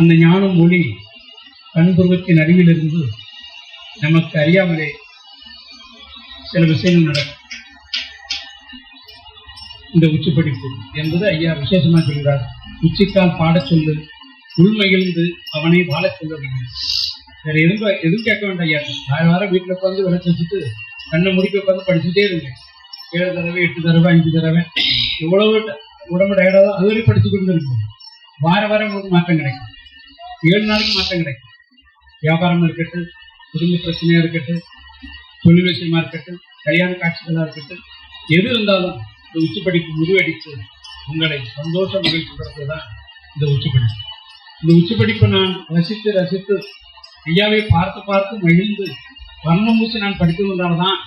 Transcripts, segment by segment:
அந்த ஞானம் ஒளி கண்புருவத்தின் அறிவிலிருந்து நமக்கு அறியாமலே சில விஷயங்கள் நடக்கும். இந்த உச்சி படிப்பு என்பது ஐயா விசேஷமா சொல்கிறார் உச்சிக்கால் பாடச் சொல்லு உள்மகிழ்ந்து அவனை வாழச் சொல்ல அப்படிங்கிறார் வேற எதுவும் எதுவும் கேட்க வேண்டாம் ஐயா. வார வாரம் வீட்டுல உட்காந்து விளக்கு வச்சுட்டு கண்ணை முடிக்க உட்காந்து படிச்சுட்டே இருங்க. ஏழு தடவை எட்டு தடவை அஞ்சு தடவை எவ்வளவு உடம்பு டயர்டாக அது வரையும் படிச்சு கொண்டு இருக்கும் வார வாரம் உங்களுக்கு மாற்றம் கிடைக்கும். ஏழு நாளைக்கு மாற்றம் கிடைக்கும். வியாபாரமாக இருக்கட்டும் குடும்ப பிரச்சனையா இருக்கட்டும் தொழில் விஷயமா இருக்கட்டும் கல்யாண காட்சிகளா இருக்கட்டும் எது இருந்தாலும் இந்த உச்சப்படிப்பு முடிவடித்து உங்களை சந்தோஷம் மகிழ்ச்சி தான் இந்த உச்சப்படிப்பு. இந்த உச்சப்படிப்பை நான் ரசித்து ரசித்து ஐயாவை பார்த்து பார்த்து மகிழ்ந்து வர்ணம் மூச்சு நான் படித்ததுனால்தான்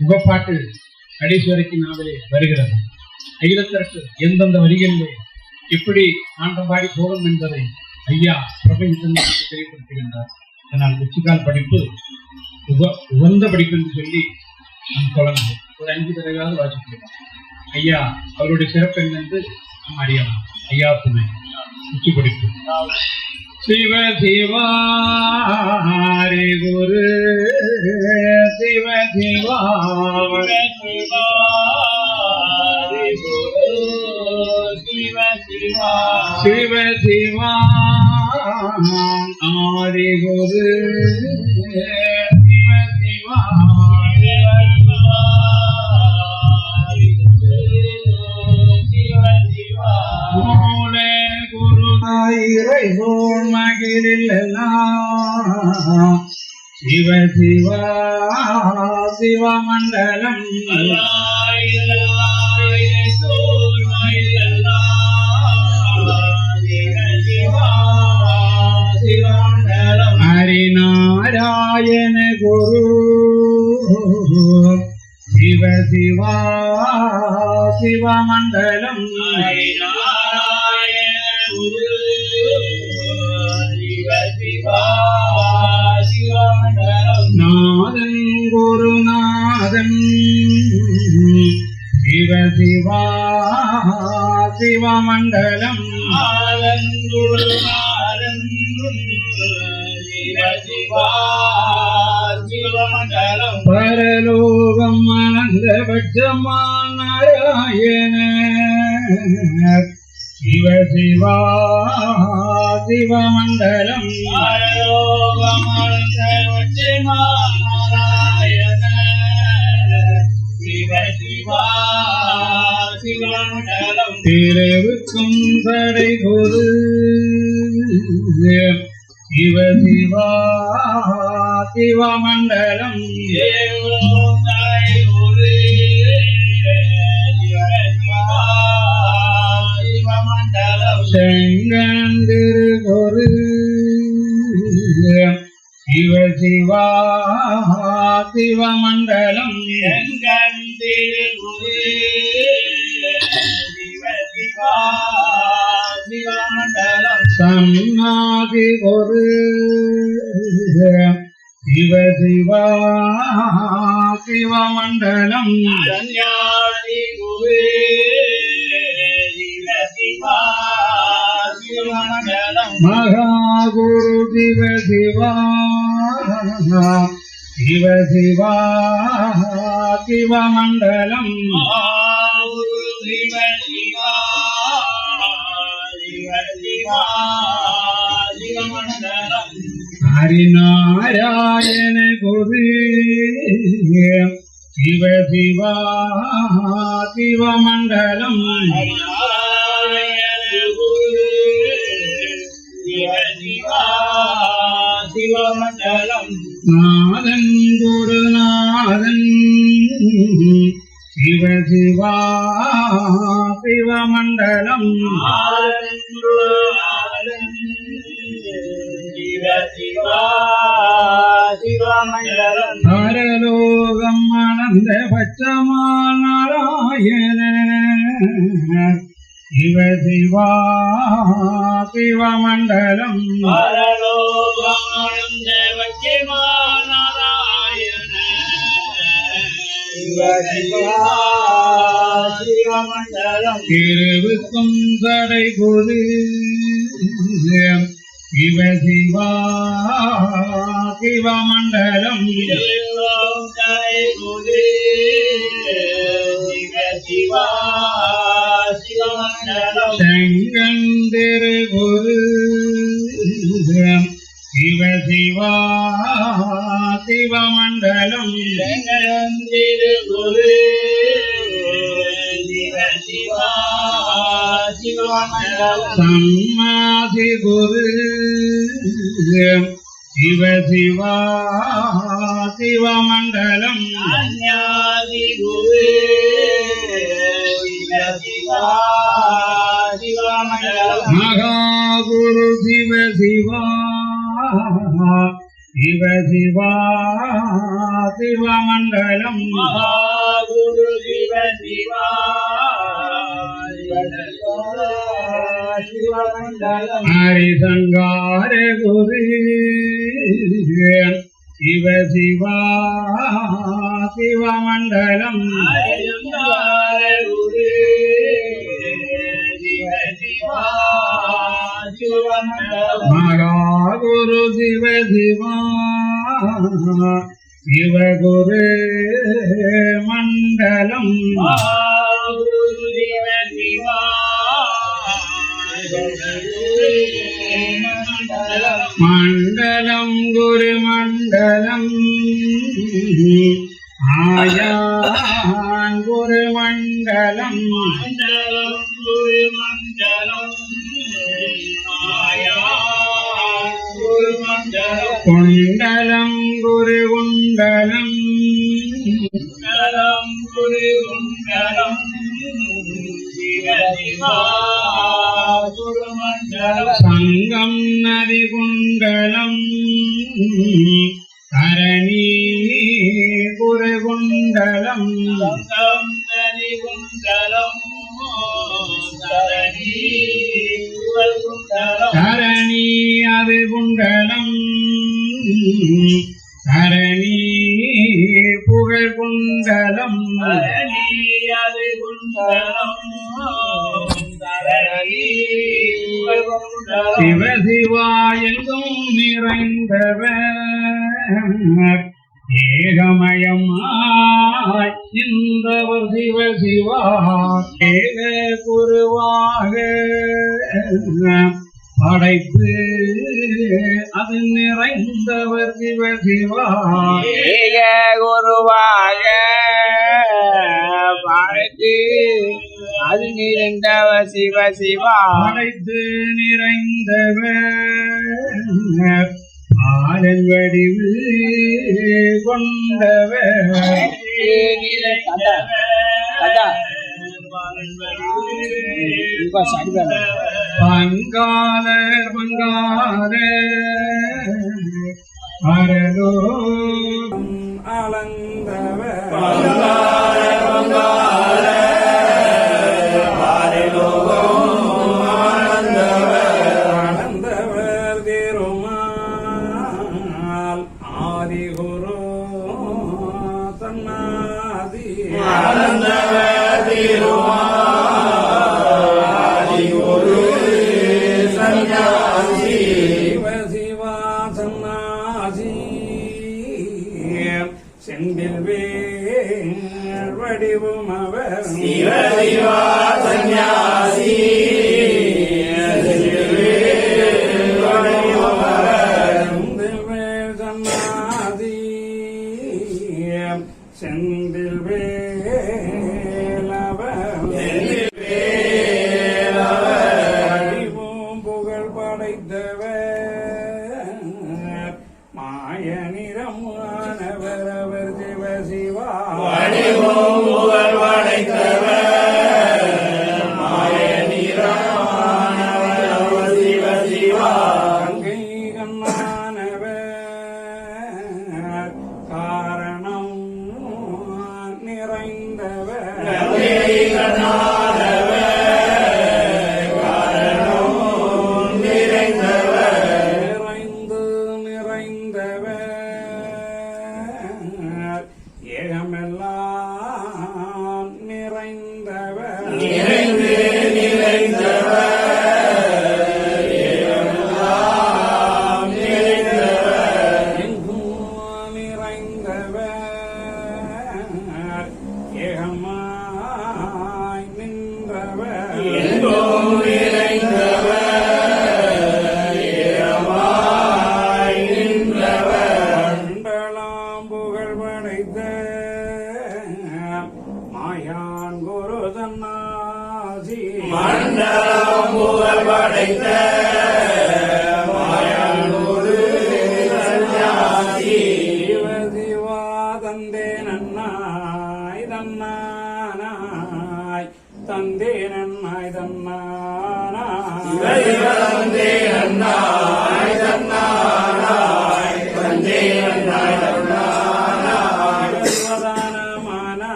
முகப்பாட்டு கடைசி வரைக்கும் நாவலே வருகிறது. ஐயத்திற்கு எந்தெந்த வரிகளிலே எப்படி ஆண்டம் பாடி போகும் என்பதை ஐயா பிரபஞ்சம் தெரியப்படுத்துகின்றார் அதனால் இதனால் உச்சிக்கால் படிப்பு உக உகந்த படிப்பு என்று சொல்லி நாம் தொடங்கும் ஒரு அஞ்சு தடவையாவது வாசிக்கிறோம். ஐயா அவருடைய சிறப்பு என்னென்று நாம் அறியலாம். ஐயா துணை உச்சி படிப்பு. சிவ சிவாரி குரு. சிவ ஹரி குரு. சிவ சிவா சிவ சிவா ஹரி குரு சிவ சிவா சிவமண்டலம். குரு இறைவோன் மகிழெல்லாம் சிவ சிவா சிவமண்டலம் ஹரிநாராயண குரு சிவ சிவா சிவமண்டலம் நாதன் குருநாதன் சிவ சிவா சிவமண்டலம் பரலோகம் அனந்த பட்சமான நாராயண சிவ சிவா சிவமண்டலம். திருவுக்கும் தடை பொரு சிவ சிவா சிவமண்டலம். செங்கந்திரு பொரு சிவ சிவா சிவமண்டலம் சன்னாதி ஒரு சிவ சிவா சிவமண்டலம் மகாகுரு சிவ சிவா சிவ சிவா சிவமண்டலம் ஹரிநாராயண குரு சிவ சிவா சிவமண்டலம் நாதன் குருநாதன். சிவ சிவா சிவமண்டலம் பரலோகம் ஆனந்த பச்சமான நாராயண சிவ சிவா சிவமண்டலம். திருவுக்கும் தடை பொது சிவ சிவா சிவமண்டலம். செங்கந்திரு குரு சிவ சிவா சிவமண்டலம் சம்மாதி குரு சிவ சிவா சிவமண்டலம் மகாகுரு சிவ சிவா சிவ சிவா சிவமங்கலம் மகாகுரு சிவ சிவா சிவமண்டலம் ஹரிசங்கார குரு. சிவ சிவா சிவமண்டலம் ஹரிசங்கார குரு. சிவ சிவா மகாகுரு சிவ சிவா சிவகுரு மண்டலம். மண்டலம் குரு மண்டலம். ஆயான் தரணி புகழ் குண்டலம் தரணி அது குண்டலம் தரணி குரு குண்டலம் சிவ சிவா எங்கும் நிறைந்தவர். ஏகமயமாய் இந்தவர் சிவ சிவா ஏக குருவாக படைப்பு அது நிறைந்தவர் சிவ சிவா. ஏக குருவாக படைத்து அது நிறைந்தவ சிவ சிவா படைத்து நிறைந்தவர் பாலன் வடிவு கொண்டவர். பங்காளர் பங்காளர். Hallelujah. Yeah, how much?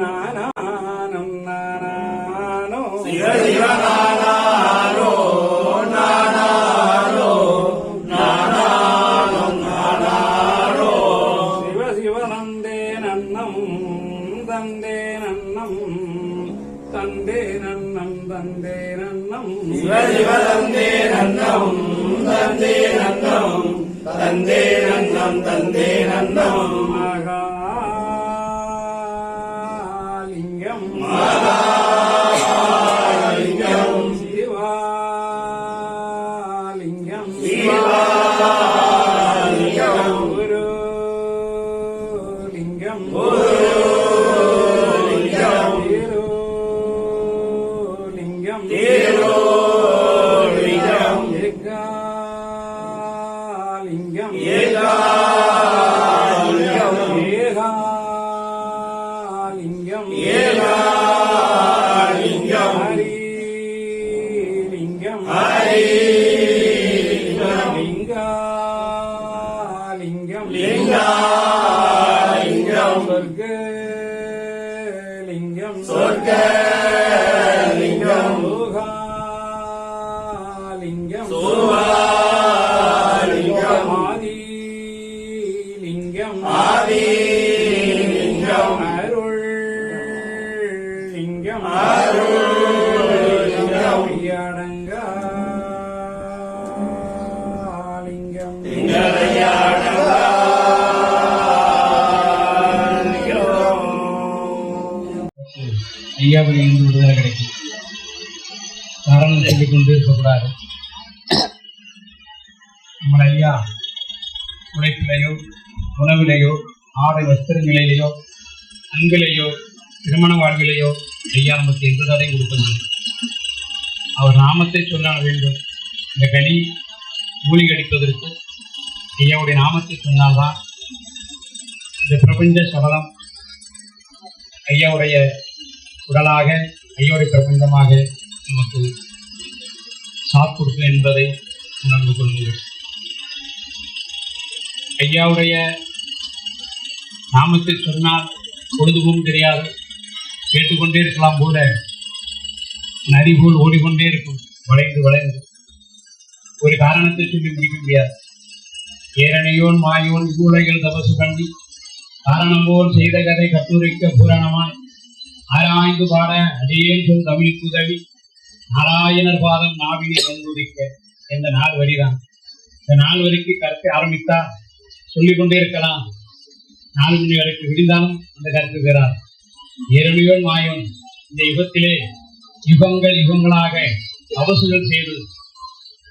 நானா நம்ம ஐயா உழைப்பிலையோ உணவிலேயோ ஆடை வஸ்திரங்களிலேயோ அன்பிலேயோ திருமண வாழ்விலேயோ ஐயா நமக்கு எந்த தடையும் கொடுக்கவில்லை அவர் நாமத்தை சொன்னால் வேண்டும். இந்த கனி மூலிகடிப்பதற்கு ஐயாவுடைய நாமத்தை சொன்னால்தான் இந்த பிரபஞ்ச சபலம் ஐயாவுடைய உடலாக ஐயாவுடைய பிரபஞ்சமாக நமக்கு சாப்பிடுக்கும் என்பதை உணர்ந்து கொள்கிறேன். ஐயாவுடைய நாமத்தை சொன்னால் பொழுதுவும் தெரியாது கேட்டுக்கொண்டே இருக்கலாம் போல. நரி போல் ஓடிக்கொண்டே இருக்கும். வளைந்து வளைந்து. ஒரு காரணத்தை சொல்லி முடிக்க முடியாது. ஏரணையோன் மாயோன் கூலைகள் தபசு பண்ணி காரணம் போல் செய்த கதை கட்டுரைக்க புராணமாய். ஆராய்ந்து பாட அடியேன் சொல் தமிழுக்கு உதவி. நாராயணர் பாதம் நாவினை வந்துதிக்க என்ற நாள் வரிதான் இந்த நாள் வரைக்கும் கருத்தை ஆரம்பித்தார். சொல்லிக் கொண்டே இருக்கலாம். நாலு மணி வரைக்கும் விடிந்தாலும் அந்த கருத்து பெறார் இரணியோன் இந்த யுகத்திலே யுகங்கள் யுகங்களாக தவசுகள் செய்து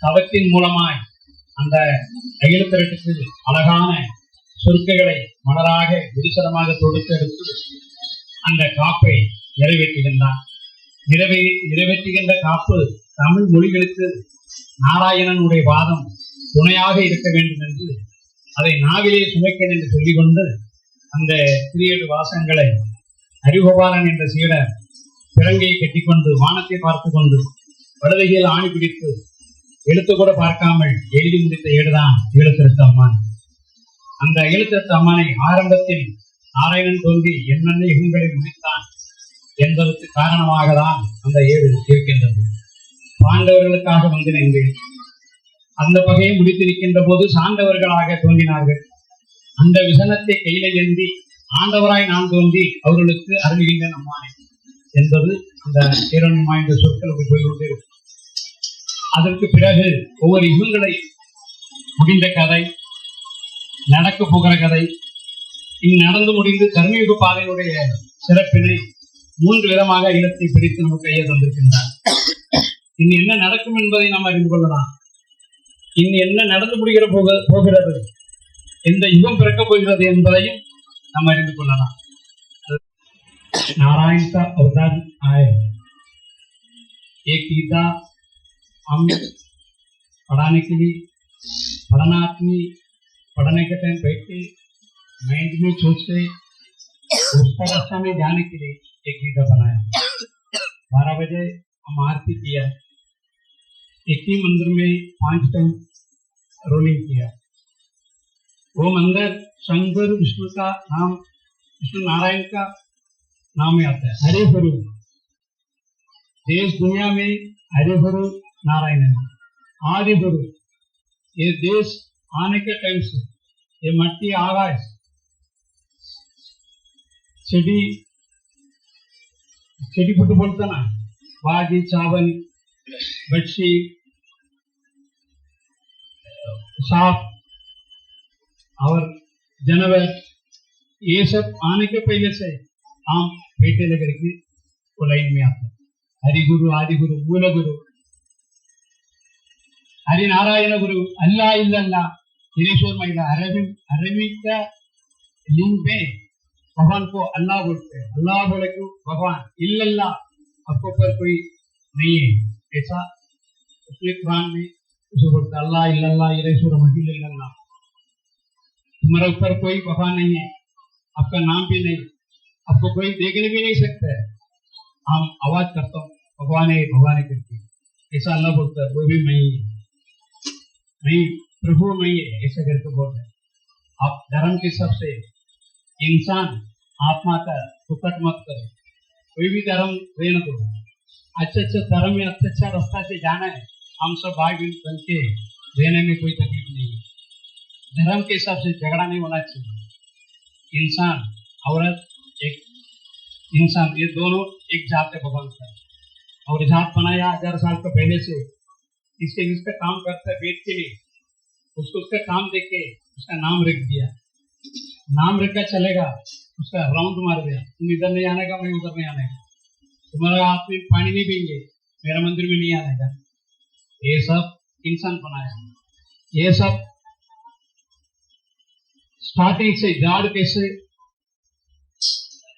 தவத்தின் மூலமாய் அந்த அகிலத்திரட்டுக்கு அழகான சொற்கைகளை மலராக விரிசனமாக தொடுத்து எடுத்து அந்த காப்பை நிறைவேற்றுகின்றான் நிறைவே நிறைவேற்றுகின்ற காப்பு தமிழ் மொழிகளுக்கு நாராயணனுடைய வாதம் துணையாக இருக்க வேண்டும் என்று அதை நாவிலே சுமைக்கன் என்று சொல்லிக் கொண்டு அந்த குறியீடு வாசங்களை அறிவுபாலன் என்ற சீடர் பிறங்கையை கட்டிக்கொண்டு வானத்தை பார்த்து கொண்டு வலதுகையில் ஆணி பிடித்து எழுத்து கூட பார்க்காமல் எழுதி முடித்த ஏடுதான் ஈழத்திருத்த அம்மான். அந்த ஈழத்திருத்த அம்மானை ஆரம்பத்தில் நாராயணன் தோன்றி என்னென்ன யுகங்களை முடித்தான் என்பதற்கு காரணமாக தான் அந்த ஏடு இருக்கின்றது. பாண்டவர்களுக்காக வந்து நின்றேன் அந்த பகையை முடித்திருக்கின்ற போது சாண்டவர்களாக தோன்றினார்கள். அந்த விசனத்தை கையில ஏந்தி ஆண்டவராய் நான் தோன்றி அவர்களுக்கு அருள்கின்ற நம்மானே என்பது அந்த சீரன் வாய்ந்த சொற்களுக்கு போய்கொண்டிருக்கும் அதற்கு பிறகு ஒவ்வொரு யுகங்களை முடிந்த கதை நடக்க போகிற கதை இங்கு நடந்து முடிந்து கர்மயுக பாதையுடைய சிறப்பினை மூன்று விதமாக இடத்தை பிடித்து நமக்கு கையை தந்திருக்கின்றார். இனி என்ன நடக்கும் என்பதை நாம் அறிந்து கொள்ளலாம். இனி என்ன நடந்து முடிகிற போக போகிறது எந்த யுகம் பிறக்கப் போகிறது என்பதையும் நாம் அறிந்து கொள்ளலாம் नारायण का अवतार आए एक गीता हम पढ़ाने के लिए पढ़ना आदमी पढ़ने के टाइम बैठ के माइंड में सोच के उसका रास्ता में जाने के लिए एक गीता बनाया बारह बजे हम आरती किया एक ही मंदिर में पांच टाइम रोलिंग किया वो मंदिर शंकर विष्णु का नाम विष्णु नारायण का नाम में आता है हरे गुरु देश दुनिया में हरे गुरु नारायण है आदि गुरु ये देश आने के टाइम से ये मट्टी आवाज చెడి చెడి పుట్టు పుడుతున్నా बाजी चावल बच्ची सांप और जानवर ये सब आने के पहले से हम बेटे लेकर के वो लाइन में आते हैं हरि गुरु आदि गुरु मूल गुरु हरि नारायण गुरु अल्लाह इल्लल्लाह दिनेश्वर महिला अरबी अरबी का लिंग में भगवान को अल्लाह बोलते हैं अल्लाह बोले को भगवान इल्लल्लाह आपको पर कोई नहीं है ऐसा उसने कुरान में बोलते अल्लाह इल्लल्लाह तुम्हारे ऊपर कोई भगवान नहीं है, आपका नाम भी नहीं, आपको कोई देखने भी नहीं सकता है। हम आवाज़ करता हूँ, भगवान है भगवान है करके। ऐसा अल्लाह बोलता है वो भी मैं ही है। मैं प्रभु मैं ही है, ऐसा करके बोल रहे आप धर्म के हिसाब से इंसान, आत्मा का टुकट मत करो। कोई भी धर्म रहने दो। अच्छे अच्छे धर्म में अच्छा अच्छा रास्ता से जाना है। हम सब भाई बहन बन के रहने में कोई तकलीफ़ नहीं है। धर्म के हिसाब से झगड़ा नहीं होना चाहिए। इंसान, औरत, एक इंसान, ये दोनों एक जात है भगवान का और जात बनाया हज़ार साल के पहले से, इसके जिसका काम करता है वेद के लिए। उसको उसका काम देख के उसका नाम रख दिया। नाम रखा चलेगा, उसका राउंड मार दिया। तुम इधर नहीं आने का, मैं उधर नहीं आने का। तुम्हारा हाथ में पानी नहीं पीएँगे मेरा मंदिर में नहीं आने का। ये सब इंसान बनाया ये सब स्टार्टिंग से झाड़ कैसे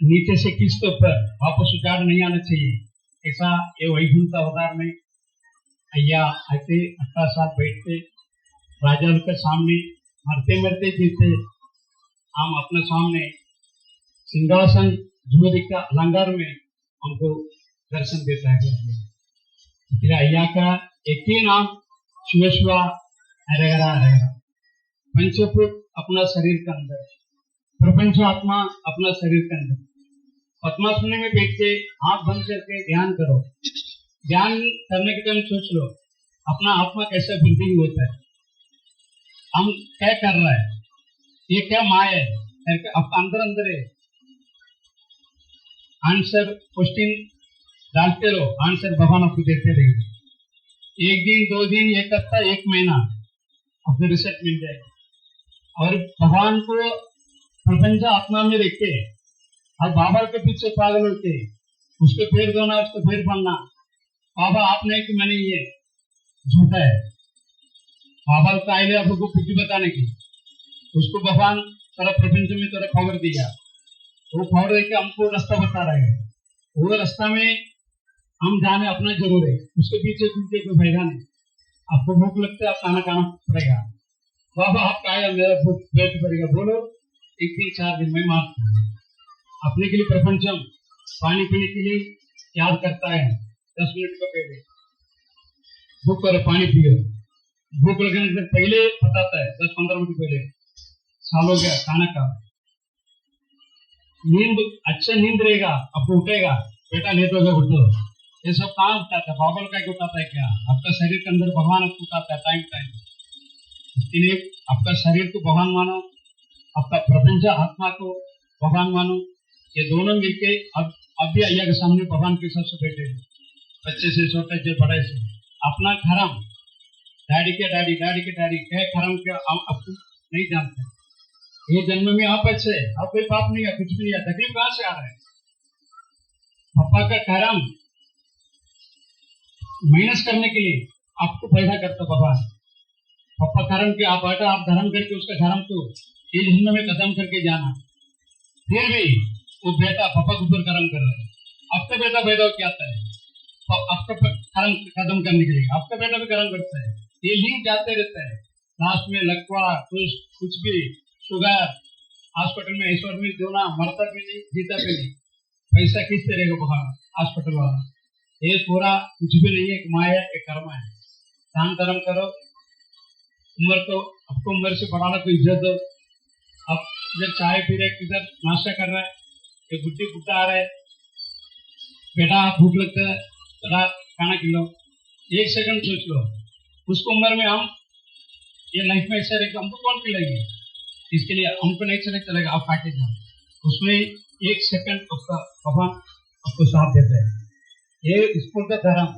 नीचे से किस्त पर वापस उजाड़ नहीं आना चाहिए। ऐसा ये वैकुंठ अवतार में अय्या आते अठारह साल बैठते, राजा के सामने मरते मरते जीते। हम अपने सामने सिंहासन ज्योति का अलंकार में हमको दर्शन देता है। अय्या का एक ही नाम शिव शिवा हरेगरा हरेगरा पंचभूत अपना शरीर के अंदर। प्रपंच आत्मा अपना शरीर के अंदर। पद्मासने में बैठ के आँख बंद करके ध्यान करो। ध्यान करने के टाइम सोच लो, अपना आत्मा कैसे वृद्धि होता है। हम क्या कर रहा है? ये क्या माया है? अंदर अंदर है? आंसर क्वेश्चन डालते रहो। आंसर भगवान आपको देते रहेंगे। एक दिन, दो दिन, एक हफ़्ता, एक महीना आपको रिज़ल्ट मिल जाएगा और भगवान को प्रपंच आत्मा में रखे और बाबा के पीछे पागल होते उसको फिर धोना, उसको पैर पड़ना बाबा, आपने कि मैंने ये झूठा है? बाबा का आए आपको कुछ बताने की। उसको भगवान तेरा प्रपंच में तेरा खबर दिया। वो खबर देके हमको रास्ता बता रहे हैं। वो रास्ता में हम जाने अपना ज़रूर है। उसके पीछे पीछे कोई फ़ायदा नहीं। आपको भूख लगता है, आप खाना खाना पड़ेगा। बाबा, आप आया मेरा भूख पेट पड़ेगा बोलो, एक दिन, चार दिन में दो। अपने के लिए प्रपंचम, पानी पीने के लिए याद करता है। दस मिनट का पहले। भूख करो पानी पियो। भूख लगने से पहले बताता है, दस पंद्रह मिनट पहले। साल हो गया, खाना का नींद अच्छा नींद रहेगा आपको उठेगा। बेटा लेट हो गया उठो। ये सब कहाँ उठाता था। बाबल का क्यों उठाता है क्या? आपका शरीर के अंदर भगवान आपको उठाता है टाइम टाइम इसके लिए आपका शरीर को भगवान मानो, आपका प्रपंच आत्मा को भगवान मानो। ये दोनों मिलके अब अब भी अय्या के सामने भगवान के सबसे बैठे बच्चे से छोटे से बड़े से। अपना धर्म, डैडी के डैडी डैडी के डैडी क्या धर्म के हम आपको नहीं जानते। ये जन्म में आप अच्छे आप कोई पाप नहीं है, कुछ भी नहीं है। तकलीफ़ कहाँ से आ रहा है? पापा का धर्म माइनस करने के लिए आपको पैदा करता भगवान पापा धर्म के आप बेटा आप धर्म करके उसका धर्म को ये जन्म में कदम करके जाना। फिर भी वो बेटा पापा के ऊपर कर्म कर रहा है। आपका बेटा पैदा क्या आता है? आपका कर्म कदम करने के लिए। आपका बेटा भी कर्म करता है। ये लिंक जाते रहता है। लास्ट में लकवा कुछ कुछ भी, शुगर हॉस्पिटल में ईश्वर में दोना, मरता भी नहीं, जीता भी नहीं। पैसा खींचते रहेगा बाहर हॉस्पिटल वाला। ये पूरा कुछ भी नहीं है, एक माया, एक कर्म है। दान कर्म करो। उम्र को आपको उम्र से बढ़ाना तो इज़्ज़त दो। अब इधर चाय पी रहे, किधर नाश्ता कर रहा है एक गुड्डी गुड्डा आ रहा है बेटा भूख लगता है बड़ा खाना खिलो एक सेकंड सोच लो। उसको उम्र में हम, ये लाइफ में ऐसा रहेगा, हमको कौन खिलाएँगे? इसके लिए हमको नहीं चले, चलेगा, आप काटे जाओ उसमें एक सेकंड आपका, भगवान आपको साथ देता है। ये स्कूल का धर्म।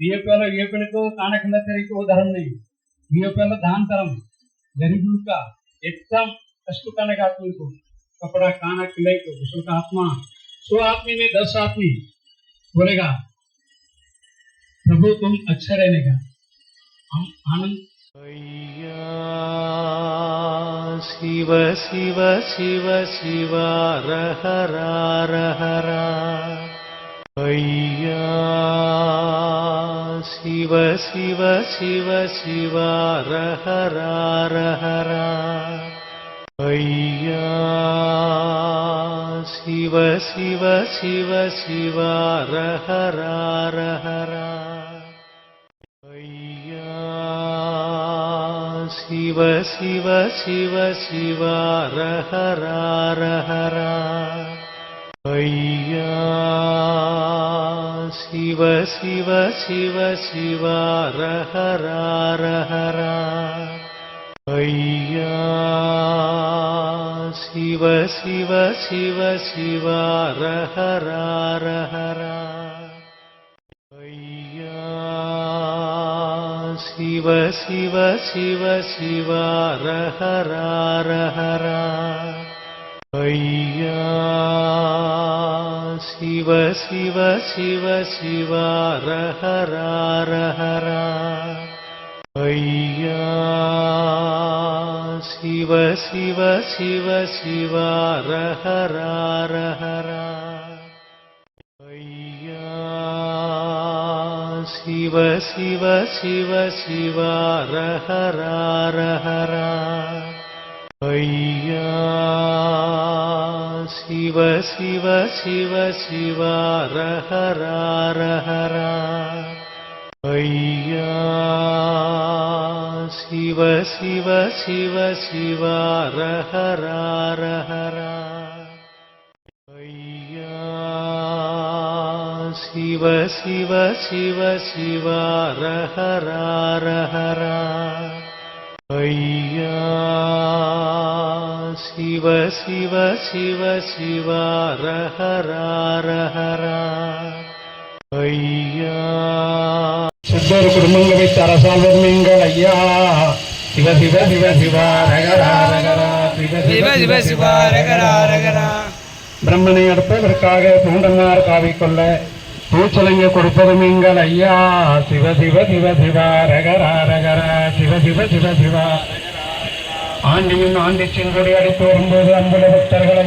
ये पहले ये पहले तो काना खंडा तेरी को धर्म नहीं। ये पहले धान धर्म। गरीब लोग का एकदम अस्तु करने का आत्मी को कपड़ा काना खिलाई को विष्णु का आत्मा सो आदमी में दस आदमी। बोलेगा, प्रभु, तुम अच्छा रहने का। हम आनंद शिव शिव शिव शिव रह रहा रह अय्या शिव शिव शिव शिव रहरारहरा अय्या शिव शिव शिव शिव रहरारहरा अय्या शिव शिव शिव शिव रहरारहरा शिव शिव शिवा रहरा रहरा अय्या शिव शिव शिव शिवा रहरा रहरा अय्या शिव शिव शिव शिवा रहरा रहरा शिव शिव शिवा रहरा रहरा अय्या शिव शिव शिव शिवा रहरा रहरा अय्या शिव शिव शिव शिवा रहरा रहरा अय्या Shiva Shiva Shiva Shiva Rahara Rahara Aya Shiva Shiva Shiva Shiva Rahara Rahara Aya Shiva Shiva Shiva Shiva Rahara Rahara Aya Shiva Shiva Shiva Shiva ரஹரா ரஹரா ஐயா சித்தர் குடும்பங்கள் வைத்து அரசாங்கம் நீங்கள் ஐயா சிவ சிவ சிவ சிவ ரகரா ரகரா சிவ சிவ சிவ ரகரா ரகரா பிரம்மனை அடுப்பதற்காக பூண்டனார் காவிக்கொள்ள பூச்சலங்க கொடுப்பதும் எங்கள் ஐயா சிவ சிவ சிவ சிவா ரகரா ரகரா சிவ சிவ சிவ சிவா ஆண்டியும் ஆண்டி செங்கொடி அடித்து வரும்போது அன்புள்ள பக்தர்களை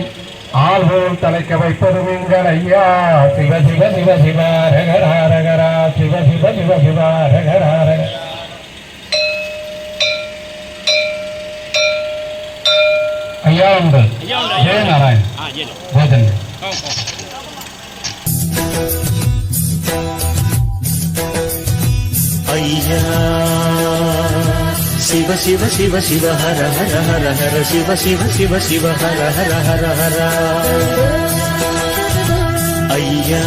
ஆள்போல் தலைக்க வைப்பதும் எங்கள் ஐயா சிவ சிவ சிவ சிவா ரகரா ரகரா சிவ சிவ சிவ சிவா ரகரா ரகரா ஐயா உண்டு ஜெய நாராயண். போஜன் ஐயா. శివ శివ శివ శివ హర హర హర హర శివ శివ శివ శివ హర హర హర హర అయ్యా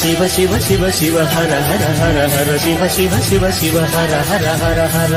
శివ శివ శివ శివ హర హర హర హర శివ శివ శివ శివ హర హర హర హర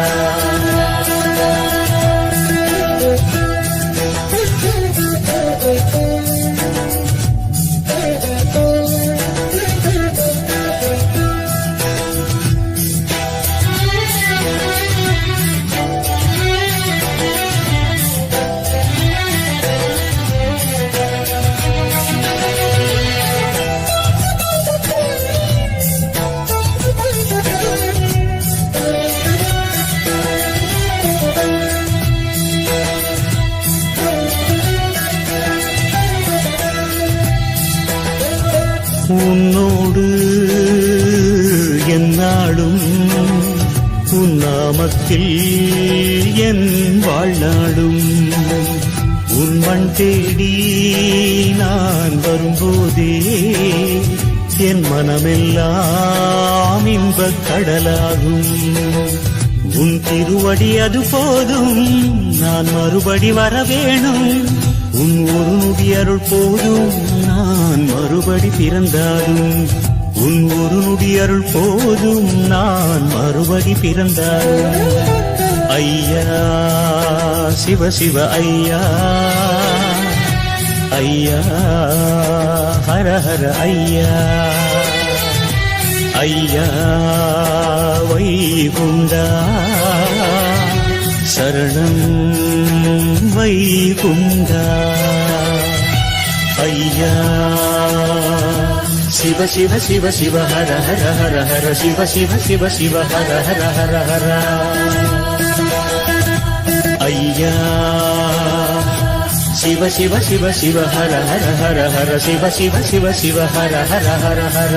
வர வேணும் உன் ஒரு நொடி அருள் போதும். நான் மறுபடி பிறந்தாலும். உன் ஒரு நொடி அருள் போதும். நான் மறுபடி பிறந்தாலும். ஐயா சிவ சிவ ஐயா. ஐயா ஹர ஹர ஐயா. ஐயா வைகுண்டா. சரணம். వైకుందా అయ్యా శివ శివ శివ శివ హర హర హర హర శివ శివ శివ శివ హర హర హర హర అయ్యా శివ శివ శివ శివ హర హర హర హర శివ శివ శివ శివ హర హర హర హర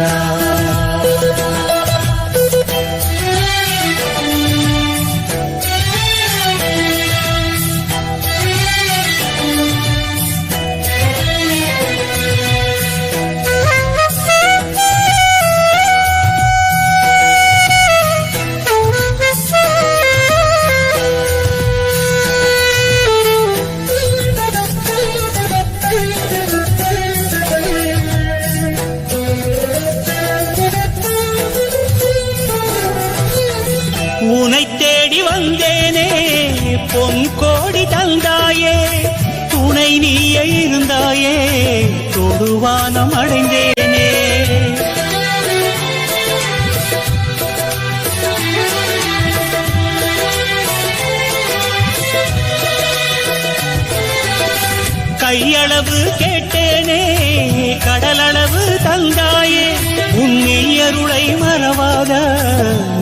அருளை மறவாத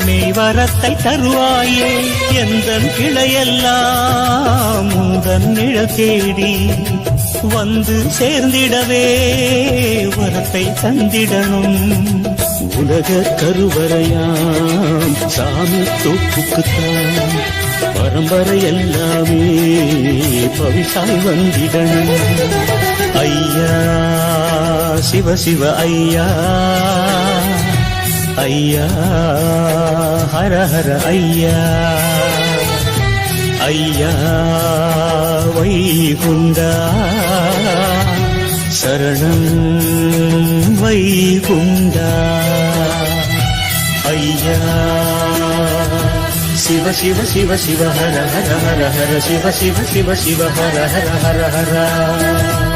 மெய்வரத்தை தருவாயே எந்த கிளையெல்லாம் முந்தன் நிழல் தேடி வந்து சேர்ந்திடவே வரத்தை தந்திடணும். உலக கருவறையாம் சாமி தோப்புக்குத்தான் பரம்பரை எல்லாமே பவிசாய் வந்திடணும். ஐயா சிவ சிவ ஐயா. అయ్యా హర హర అయ్యా. అయ్యా వైకుందా శరణం వైకుందా అయ్యా శివ శివ శివ శివ హర హర హర హర శివ శివ శివ శివ హర హర హర హర.